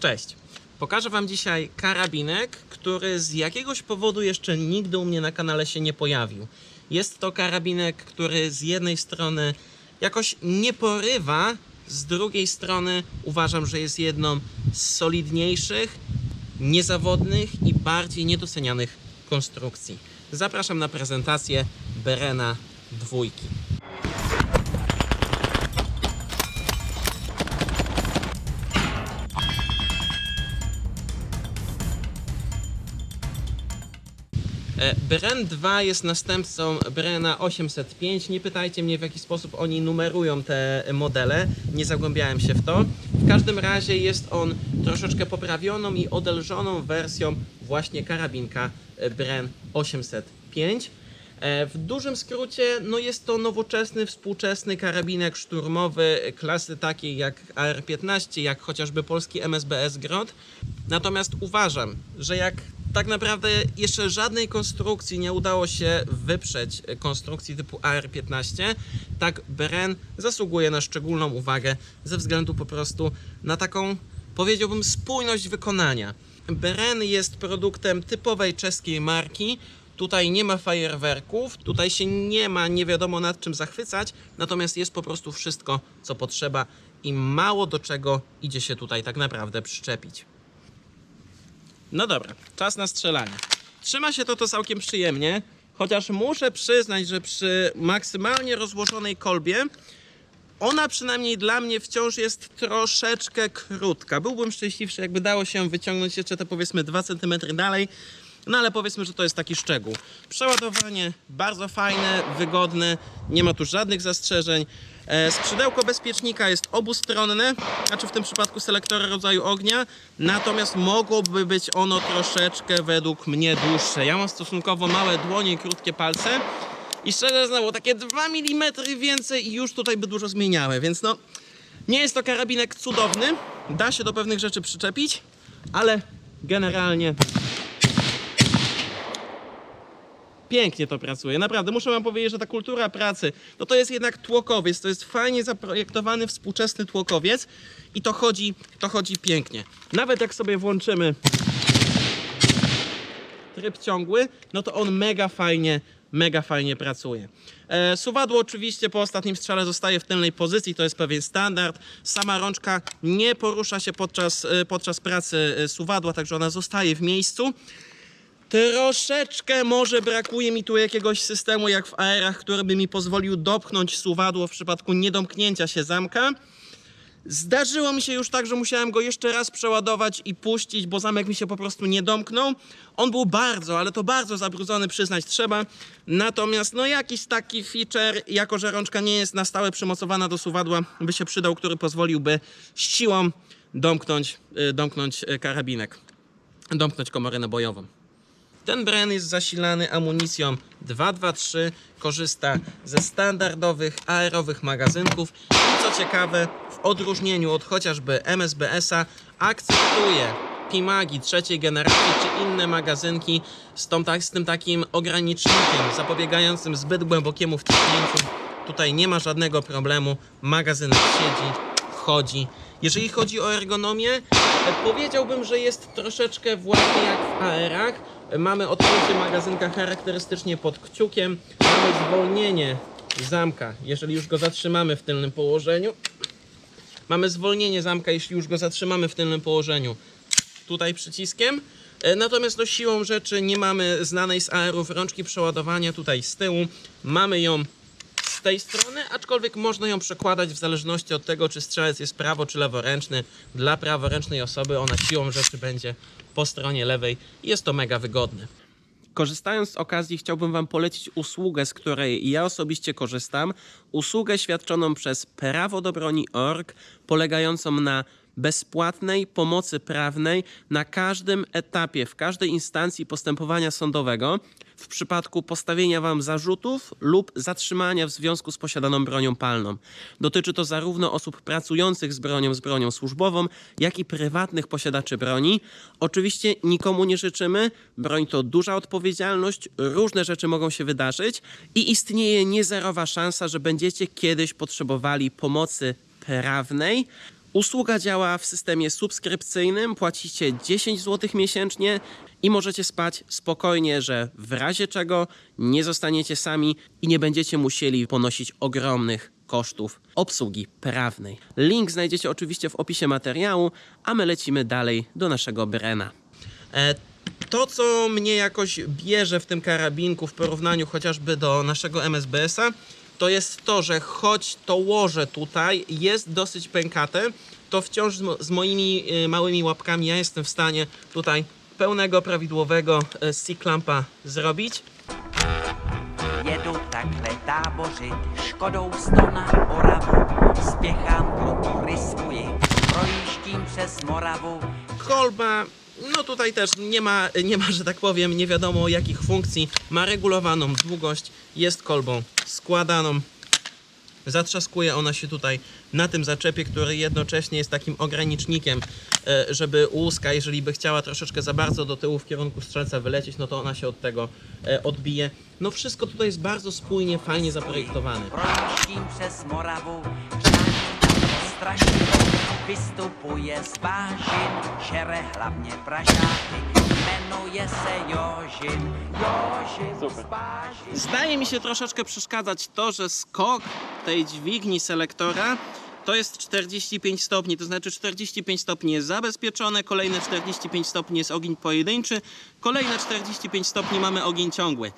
Cześć. Pokażę Wam dzisiaj karabinek, który z jakiegoś powodu jeszcze nigdy u mnie na kanale się nie pojawił. Jest to karabinek, który z jednej strony jakoś nie porywa, z drugiej strony uważam, że jest jedną z solidniejszych, niezawodnych i bardziej niedocenianych konstrukcji. Zapraszam na prezentację Berena dwójki. Bren 2 jest następcą Brena 805. Nie pytajcie mnie, w jaki sposób oni numerują te modele. Nie zagłębiałem się w to. W każdym razie jest on troszeczkę poprawioną i odelżoną wersją właśnie karabinka e, Bren 805. E, W dużym skrócie, no jest to nowoczesny, współczesny karabinek szturmowy klasy takiej jak AR-15, jak chociażby polski MSBS Grot. Natomiast uważam, że jak tak naprawdę jeszcze żadnej konstrukcji nie udało się wyprzeć konstrukcji typu AR-15, tak Bren zasługuje na szczególną uwagę ze względu po prostu na taką, powiedziałbym, spójność wykonania. Beren jest produktem typowej czeskiej marki. Tutaj nie ma fajerwerków, tutaj się nie ma nie wiadomo nad czym zachwycać, natomiast jest po prostu wszystko, co potrzeba i mało do czego idzie się tutaj tak naprawdę przyczepić. No dobra, czas na strzelanie. Trzyma się to to całkiem przyjemnie, chociaż muszę przyznać, że przy maksymalnie rozłożonej kolbie ona przynajmniej dla mnie wciąż jest troszeczkę krótka. Byłbym szczęśliwszy, jakby dało się wyciągnąć jeszcze te powiedzmy 2 cm dalej. No ale powiedzmy, że to jest taki szczegół. Przeładowanie bardzo fajne, wygodne, nie ma tu żadnych zastrzeżeń. E, Skrzydełko bezpiecznika jest obustronne, znaczy w tym przypadku selektora rodzaju ognia, natomiast mogłoby być ono troszeczkę według mnie dłuższe. Ja mam stosunkowo małe dłonie i krótkie palce i szczerze znowu takie 2 mm więcej i już tutaj by dużo zmieniały, więc no nie jest to karabinek cudowny, da się do pewnych rzeczy przyczepić, ale generalnie pięknie to pracuje. Naprawdę, muszę wam powiedzieć, że ta kultura pracy, no to jest jednak tłokowiec, to jest fajnie zaprojektowany współczesny tłokowiec i to chodzi, to chodzi pięknie. Nawet jak sobie włączymy tryb ciągły, no to on mega fajnie, mega fajnie pracuje. E, suwadło oczywiście po ostatnim strzale zostaje w tylnej pozycji, to jest pewien standard. Sama rączka nie porusza się podczas, e, podczas pracy e, suwadła, także ona zostaje w miejscu. Troszeczkę może brakuje mi tu jakiegoś systemu jak w AR-ach, który by mi pozwolił dopchnąć suwadło w przypadku niedomknięcia się zamka. Zdarzyło mi się już tak, że musiałem go jeszcze raz przeładować i puścić, bo zamek mi się po prostu nie domknął. On był bardzo, ale to bardzo zabrudzony, przyznać trzeba. Natomiast no jakiś taki feature, jako że rączka nie jest na stałe przymocowana do suwadła, by się przydał, który pozwoliłby siłą domknąć, y, domknąć y, karabinek, domknąć komorę nabojową. Ten Bren jest zasilany amunicją. 223, korzysta ze standardowych aerowych magazynków. I co ciekawe, w odróżnieniu od chociażby MSBS-a akceptuje Pimagi trzeciej generacji czy inne magazynki z, tą, z tym takim ogranicznikiem zapobiegającym zbyt głębokiemu wciśnięciu. Tutaj nie ma żadnego problemu, magazynek siedzi, wchodzi. Jeżeli chodzi o ergonomię, e, powiedziałbym, że jest troszeczkę właśnie jak w AR-ach. Mamy odkrycie magazynka charakterystycznie pod kciukiem. Mamy zwolnienie zamka, jeżeli już go zatrzymamy w tylnym położeniu. Mamy zwolnienie zamka, jeśli już go zatrzymamy w tylnym położeniu. Tutaj przyciskiem. E, Natomiast no, siłą rzeczy nie mamy znanej z AR-ów rączki przeładowania tutaj z tyłu. Mamy ją tej strony, aczkolwiek można ją przekładać w zależności od tego, czy strzelec jest prawo czy leworęczny. Dla praworęcznej osoby ona siłą rzeczy będzie po stronie lewej jest to mega wygodne. Korzystając z okazji, chciałbym Wam polecić usługę, z której ja osobiście korzystam. Usługę świadczoną przez Prawo do Broni.org, polegającą na bezpłatnej pomocy prawnej na każdym etapie, w każdej instancji postępowania sądowego w przypadku postawienia Wam zarzutów lub zatrzymania w związku z posiadaną bronią palną. Dotyczy to zarówno osób pracujących z bronią, z bronią służbową, jak i prywatnych posiadaczy broni. Oczywiście nikomu nie życzymy, broń to duża odpowiedzialność, różne rzeczy mogą się wydarzyć i istnieje niezerowa szansa, że będziecie kiedyś potrzebowali pomocy prawnej. Usługa działa w systemie subskrypcyjnym, płacicie 10 zł miesięcznie i możecie spać spokojnie, że w razie czego nie zostaniecie sami i nie będziecie musieli ponosić ogromnych kosztów obsługi prawnej. Link znajdziecie oczywiście w opisie materiału, a my lecimy dalej do naszego Brena. E, To, co mnie jakoś bierze w tym karabinku w porównaniu chociażby do naszego MSBS-a, to jest to, że choć to łoże tutaj jest dosyć pękate, to wciąż z, mo- z moimi y, małymi łapkami ja jestem w stanie tutaj pełnego, prawidłowego e, C-clampa zrobić. Jedu takhle tábořit, škodou sto na Oravu. Spěchám proto riskuji, projíždím přes Moravu. Kolba, no tutaj też nie ma, nie ma, że tak powiem, nie wiadomo jakich funkcji. Ma regulowaną długość, jest kolbą składaną. Zatrzaskuje ona się tutaj na tym zaczepie, który jednocześnie jest takim ogranicznikiem, e, żeby łuska, jeżeli by chciała troszeczkę za bardzo do tyłu w kierunku strzelca wylecieć, no to ona się od tego e, odbije. No wszystko tutaj jest bardzo spójnie, fajnie zaprojektowane. Moravu, přážím to strašidlo. Vystupuje z žere hlavně pražáky. Jmenuje se Jožin, Jožin z vážin. Zdaje mi się troszeczkę przeszkadzać to, że skok tej dźwigni selektora to jest 45 stopni, to znaczy 45 stopni jest zabezpieczone, kolejne 45 stopni jest ogień pojedynczy, kolejne 45 stopni mamy ogień ciągły.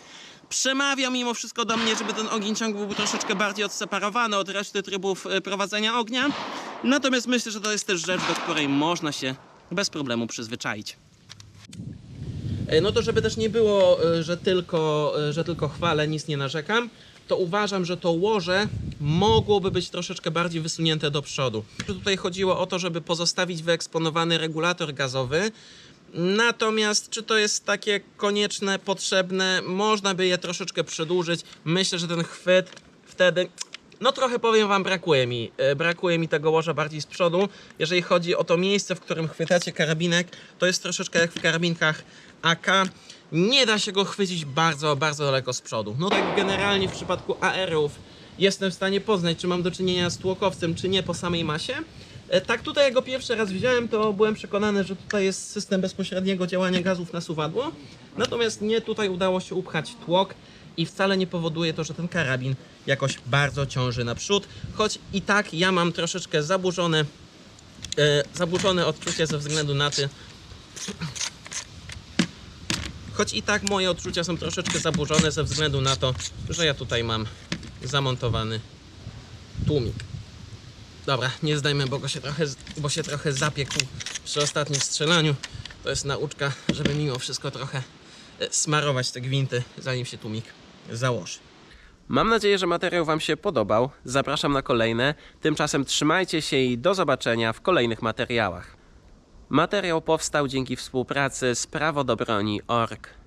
Przemawia mimo wszystko do mnie, żeby ten ogień ciągły był troszeczkę bardziej odseparowany od reszty trybów e, prowadzenia ognia. Natomiast myślę, że to jest też rzecz, do której można się bez problemu przyzwyczaić. E, No to żeby też nie było, e, że tylko, że tylko chwalę, nic nie narzekam, to uważam, że to łoże mogłoby być troszeczkę bardziej wysunięte do przodu. Tutaj chodziło o to, żeby pozostawić wyeksponowany regulator gazowy. Natomiast czy to jest takie konieczne, potrzebne? Można by je troszeczkę przedłużyć. Myślę, że ten chwyt wtedy no trochę powiem wam, brakuje mi. e, Brakuje mi tego łoża bardziej z przodu. Jeżeli chodzi o to miejsce, w którym chwytacie karabinek, to jest troszeczkę jak w karabinkach AK. Nie da się go chwycić bardzo, bardzo daleko z przodu. No tak generalnie w przypadku AR-ów jestem w stanie poznać, czy mam do czynienia z tłokowcem, czy nie po samej masie. E, Tak tutaj jak go pierwszy raz widziałem, to byłem przekonany, że tutaj jest system bezpośredniego działania gazów na suwadło. Natomiast nie tutaj udało się upchać tłok i wcale nie powoduje to, że ten karabin jakoś bardzo ciąży naprzód, choć i tak ja mam troszeczkę zaburzone, e, zaburzone odczucie ze względu na to, choć i tak moje odczucia są troszeczkę zaburzone ze względu na to, że ja tutaj mam zamontowany tłumik. Dobra, nie zdajmy, bo, się trochę, bo się trochę zapiekł przy ostatnim strzelaniu. To jest nauczka, żeby mimo wszystko trochę e, smarować te gwinty, zanim się tłumik założy. Mam nadzieję, że materiał Wam się podobał. Zapraszam na kolejne. Tymczasem trzymajcie się i do zobaczenia w kolejnych materiałach. Materiał powstał dzięki współpracy z prawodobroni.org.